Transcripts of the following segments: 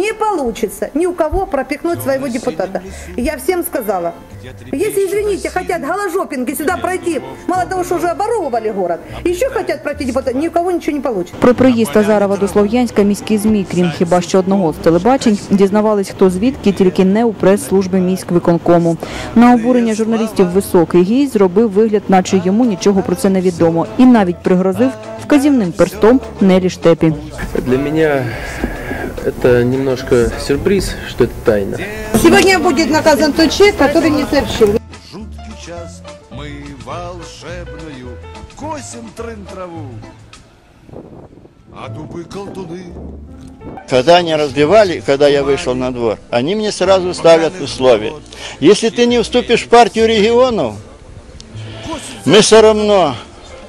не получится ни у кого пропихнуть своего депутата. Я всем сказала, если, извините, хотят голожопинги сюда пройти, мало того, что уже оборовывали город, еще хотят пройти депутаты, ни у кого ничего не получится. Про приїзд Азарова до Слов'янська міські ЗМІ, крім хіба що одного з телебачень, дізнавались хто звідки, тільки не у прес-служби міськвиконкому. На обурення журналістів високий гість зробив вигляд, наче йому нічого про це не відомо, і навіть пригрозив вказівним перстом Нелі Штепі. Для меня это немножко сюрприз, что это тайна. Сегодня будет наказан тот человек, который не сообщил. жуткий час мы волшебную косим трын траву. А дубы колдуны Когда они разбивали, когда я вышел на двор, они мне сразу ставят условия. Если ты не вступишь в партию регионов, мы все равно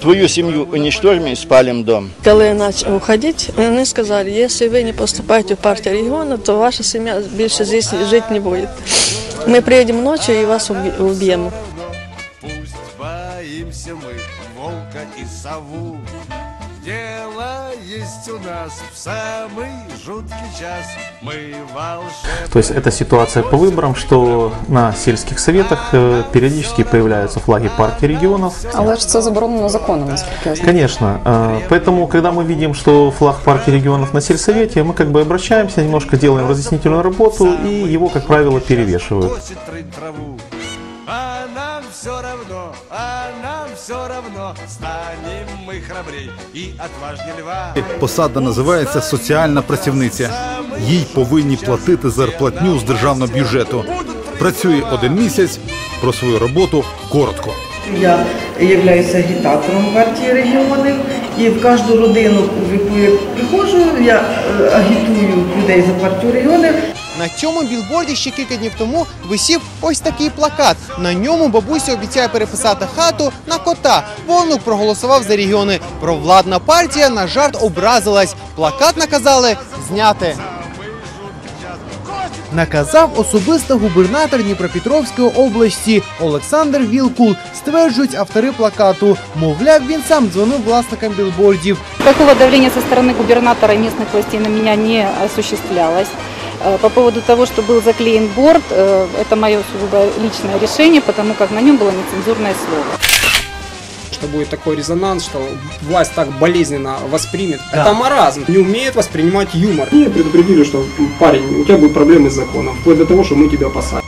твою семью уничтожим и спалим дом. Коли я почав уходити, вони сказали, якщо ви не поступаєте в партію регіону, то ваша сім'я більше здесь жити не буде. Ми приїдемо ночі і вас уб'ємо. Пусть боїмося ми волка і сову. Дело есть у нас в самый жуткий час. Мы волшебные. То есть это ситуация по выборам, что на сельских советах э, периодически появляются флаги партии регионов. Але ж це заборонено законом, наскільки я знаю. Конечно. э, Поэтому, когда мы видим, что флаг партии регионов на сельсовете, мы как бы обращаемся, немножко делаем разъяснительную работу, и его, как правило, перевешивают. А нам все равно, а нам все равно, станем мы храбрей и отважнее льва. Посада називається соціальна працівниця. Їй повинні платити зарплатню з державного бюджету. Працює один місяць, про свою роботу коротко. Я являюся агітатором партії регіонів і в кожну родину, в яку я приходжу, я е, агітую людей за партію регіонів. На цьому білборді ще кілька днів тому висів ось такий плакат. На ньому бабуся обіцяє переписати хату на кота. Бо проголосував за регіони. Провладна партія на жарт образилась. Плакат наказали зняти. Наказав особисто губернатор Дніпропетровської області Олександр Вілкул. Стверджують автори плакату. Мовляв, він сам дзвонив власникам білбордів. Такого давления со стороны губернатора местных властей на меня не осуществлялось. Э, По поводу того, что был заклеен борт, э, это мое сугубо личное решение, потому как на нем было нецензурное слово. что будет такой резонанс, что власть так болезненно воспримет. Это маразм. Не умеет воспринимать юмор. И предупредили, что парень, у тебя будут проблемы с законом, вплоть до того, что мы тебя посадим.